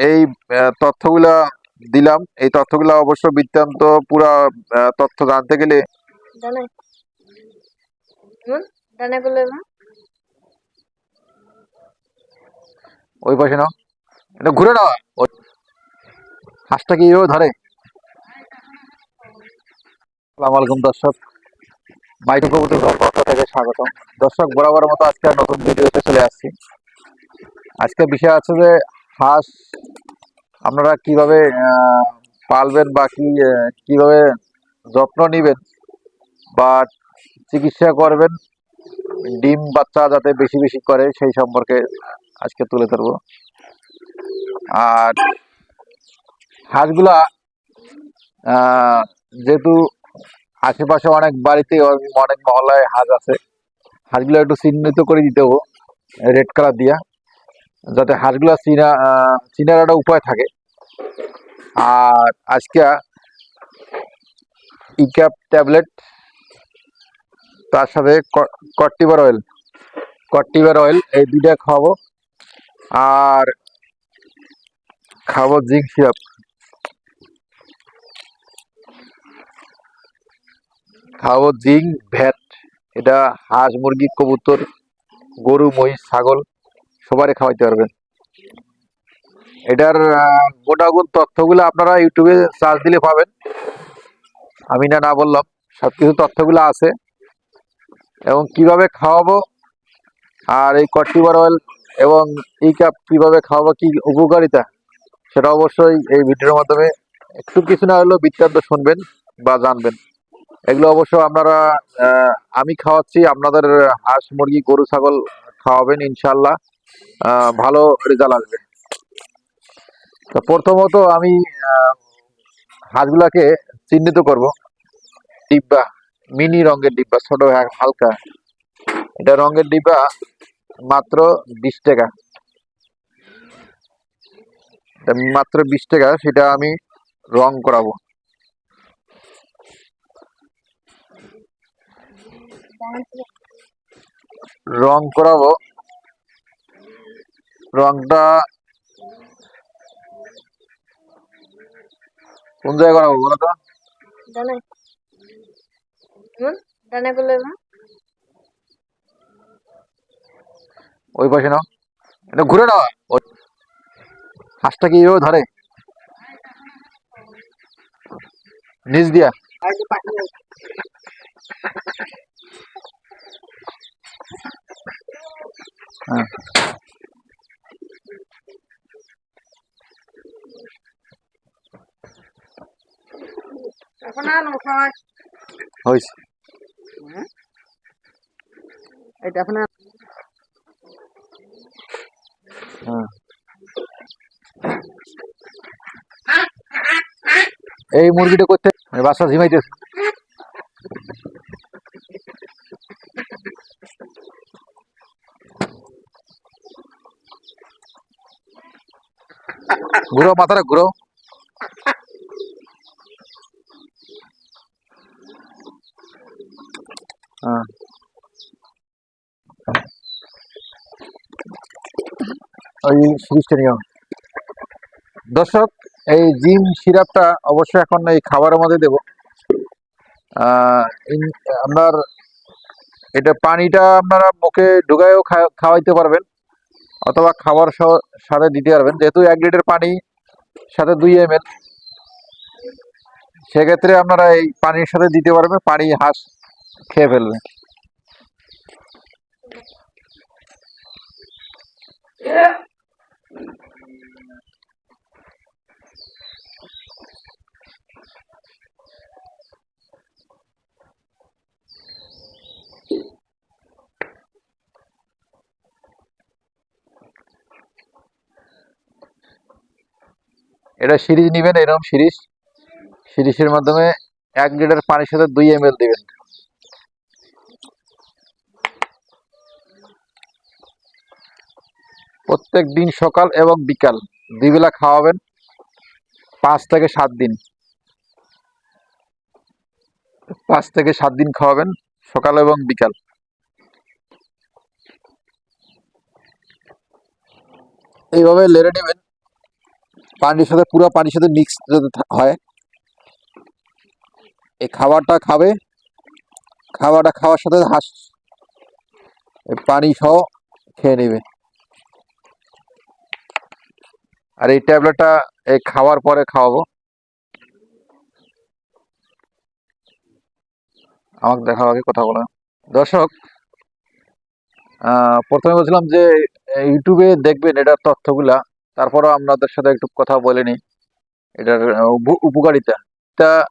এই তথ্যগুলা দিলাম। এই তথ্যগুলা অবশ্য বৃত্তান্ত পুরা তথ্য জানতে গেলে না? ওই পাশে নাও। এটা ঘুরে ওই- হাঁসটা কি ধরে? আলাইকুম দর্শক। মাইক্রো কবুতর থেকে স্বাগতম। দর্শক বরাবর মতো আজকে নতুন ভিডিওতে চলে আসছি। আজকে বিষয় আছে যে হাঁস আপনারা কীভাবে পালবেন বা কি কীভাবে যত্ন নেবেন বা চিকিৎসা করবেন, ডিম বাচ্চা যাতে বেশি বেশি করে সেই সম্পর্কে আজকে তুলে ধরবো। আর হাঁসগুলা যেহেতু আশেপাশে অনেক বাড়িতে অনেক মহল্লায় হাঁস আছে, হাঁসগুলো একটু চিহ্নিত করে দিতে হব, রেড কালার দিয়া। যাতে হাঁসগুলা চিনা চিনার একটা উপায় থাকে। আর আজকে ইক্যাপ ট্যাবলেট, তার সাথে কট্টিবার অয়েল। কট্টিবার অয়েল, এই দুইটা খাওয়াবো। আর খাব জিঙ্ক সিরাপ। খাব জিঙ্ক ভ্যাট এটা হাঁস, মুরগি, কবুতর, গরু, মহিষ, ছাগল। সবারই খাওয়াইতে পারবেন। এটার গোটাগুণ তথ্যগুলো আপনারা ইউটিউবে সার্চ দিলে পাবেন। আমি না না বললাম, সবকিছু তথ্যগুলো আছে। এবং কীভাবে খাওয়াবো, আর এই কট্টিবার অয়েল এবং এই কাপ কীভাবে খাওয়াবো, কি উপকারিতা, সেটা অবশ্যই এই ভিডিওর মাধ্যমে একটু কিছু না হলেও বৃত্তান্ত শুনবেন বা জানবেন। এগুলো অবশ্য আপনারা আমি খাওয়াচ্ছি, আপনাদের হাঁস, মুরগি, গরু, ছাগল খাওয়াবেন ইনশাল্লাহ ভালো রেজাল্ট আসবে। তো প্রথমত আমি হাঁসগুলাকে চিহ্নিত করব। ডিব্বা, মিনি রঙের ডিব্বা, ছোট হালকা। এটা রঙের ডিব্বা মাত্র বিশ টাকা। মাত্র বিশ টাকা, সেটা আমি রং করাবো। রং করাবো রংটা কোন জায়গায় করাবো বলো তো? ওই পাশে নাও। এটা ঘুরে নাও। হাঁসটা কি এইভাবে ধরে? নিচ দিয়া। হ্যাঁ এখন আর খাওয়া হয়েছে। এটা এখন আর হ্যাঁ। এই মুরগিটা করতে বাচ্চা ঝিমাইতেছে। ঘুরো মাথাটা ঘুরো হ্যাঁ ওই দর্শক, এই জিম সিরাপটা অবশ্যই এখন এই খাবারের মধ্যে দেব। আপনার এটা পানিটা আপনারা মুখে ঢুকায়ও খাওয়াইতে পারবেন, অথবা খাবার সাথে দিতে পারবেন। যেহেতু এক লিটার পানি, সাথে দুই এম এল সেক্ষেত্রে আপনারা এই পানির সাথে দিতে পারবেন, পানি হাঁস খেয়ে ফেলবে। এটা সিরিজ নেবেন, এরকম সিরিজ। সিরিজের মাধ্যমে এক লিটার পানির সাথে দুই এম দিবেন। প্রত্যেক দিন সকাল এবং বিকাল। দুই বেলা খাওয়াবেন পাঁচ থেকে সাত দিন। পাঁচ থেকে সাত দিন খাওয়াবেন সকাল এবং বিকাল। এইভাবে লেড়ে নেবেন। পানির সাথে, পুরো পানির সাথে মিক্স যাতে হয়। এই খাবারটা খাবে। খাবারটা খাওয়ার সাথে হাঁস পানি সহ খেয়ে নেবে। আর এই ট্যাবলেটটা এই খাওয়ার পরে খাওয়াবো। আমাকে দেখা আগে কথা বলে। দর্শক প্রথমে বলছিলাম যে ইউটিউবে দেখবেন এটার তথ্যগুলা, তারপরও আপনাদের সাথে একটু কথা বলে নিই। এটার উপ- উপকারিতা। তা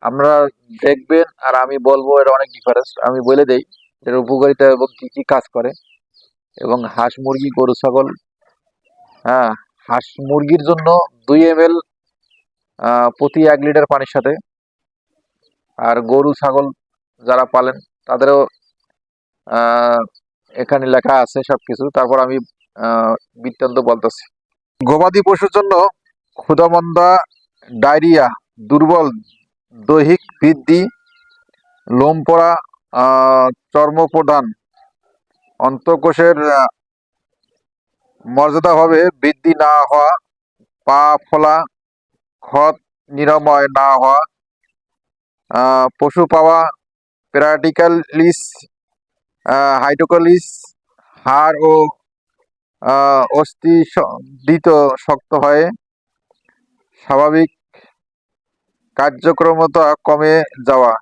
আপনারা দেখবেন, আর আমি বলব, এটা অনেক ডিফারেন্স আমি বলে দেই এর উপকারিতা এবং কি কি কাজ করে। এবং হাঁস, মুরগি, গরু, ছাগল হ্যাঁ হাঁস মুরগির জন্য দুই এম এল প্রতি এক লিটার পানির সাথে। আর গরু ছাগল যারা পালেন তাদেরও এখানে লেখা আছে সবকিছু। তারপর আমি বৃত্তান্ত বলতেছি। গবাদি পশুর জন্য ক্ষুধামন্দা ডায়রিয়া দুর্বল দৈহিক বৃদ্ধি লোম পড়া আহ, চর্মপ্রদান অন্তঃকোষের মর্যাদাভাবে বৃদ্ধি না হওয়া, পা ফোলা, ক্ষত নিরাময় না হওয়া পশু পাওয়া প্যারাটিক্যালিস হাইড্রোকলিস, হাড় ও অস্থি দৃত শক্ত হয়ে স্বাভাবিক কার্যক্রমতা কমে যাওয়া।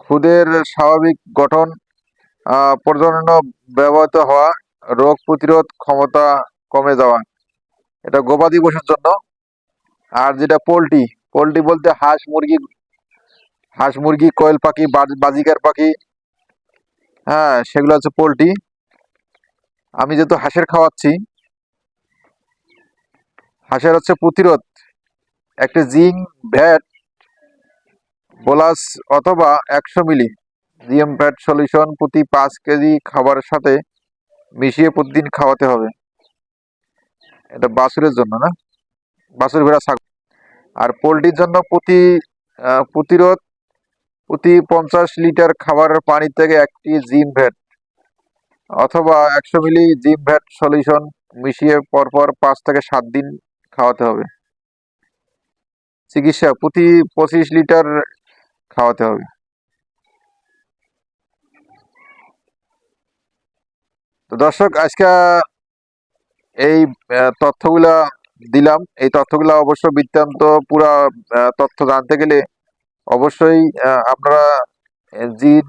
খুদের স্বাভাবিক গঠন প্রজনন ব্যবহৃত হওয়া রোগ প্রতিরোধ ক্ষমতা কমে যাওয়া এটা গবাদি পশুর জন্য। আর যেটা পোলট্রি পোলট্রি বলতে হাঁস, মুরগি হাঁস, মুরগি, কোয়েল পাখি বাজিকার পাখি হ্যাঁ সেগুলো হচ্ছে পোলট্রি। আমি যেহেতু হাঁসের খাওয়াচ্ছি, হাঁসের হচ্ছে প্রতিরোধ। একটা জিং, ভ্যাট, বোলাস অথবা একশো মিলি জিএম ভ্যাট সলিউশন প্রতি পাঁচ কেজি খাবারের সাথে মিশিয়ে প্রতিদিন খাওয়াতে হবে। এটা বাছুরের জন্য না? বাছুর ভেড়া ছাগল আর পোলট্রির জন্য প্রতি প্রতিরোধ প্রতি পঞ্চাশ লিটার খাবারের পানি থেকে একটি জিম ভ্যাট অথবা একশো মিলি জিম ভ্যাট সলিউশন মিশিয়ে পরপর পাঁচ থেকে সাত দিন খাওয়াতে হবে। চিকিৎসা প্রতি পঁচিশ লিটার খাওয়াতে হবে। তো দর্শক, আজকে, এই তথ্যগুলা দিলাম। এই তথ্যগুলা অবশ্য বৃত্তান্ত পুরা তথ্য জানতে গেলে অবশ্যই আপনারা জিন,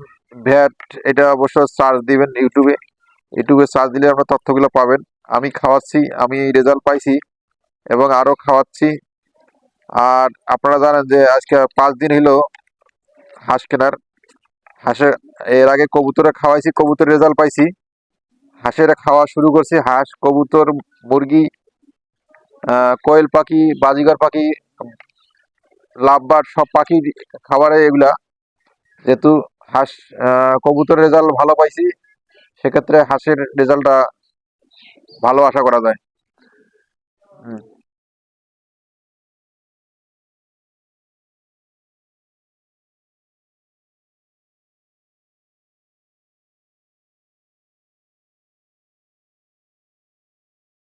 ভ্যাট, এটা অবশ্য সার্চ দিবেন ইউটিউবে। ইউটিউবে সার্চ দিলে আপনারা তথ্যগুলো পাবেন। আমি খাওয়াচ্ছি, আমি রেজাল্ট পাইছি এবং আরও খাওয়াচ্ছি। আর আপনারা জানেন যে আজকে পাঁচ দিন হলো হাঁস কেনার। হাঁসের, এর আগে কবুতরে খাওয়াইছি কবুতর রেজাল্ট পাইছি। হাঁসের খাওয়া শুরু করছে। হাঁস, কবুতর, মুরগি কয়েল পাখি, বাজিগর পাখি, লাভবার সব পাখি খাবারে এগুলা। যেহেতু হাঁস কবুতর কবুতরের রেজাল্ট ভালো পাইছি, সেক্ষেত্রে হাঁসের রেজাল্টটা ভালো আশা করা যায়। হুম।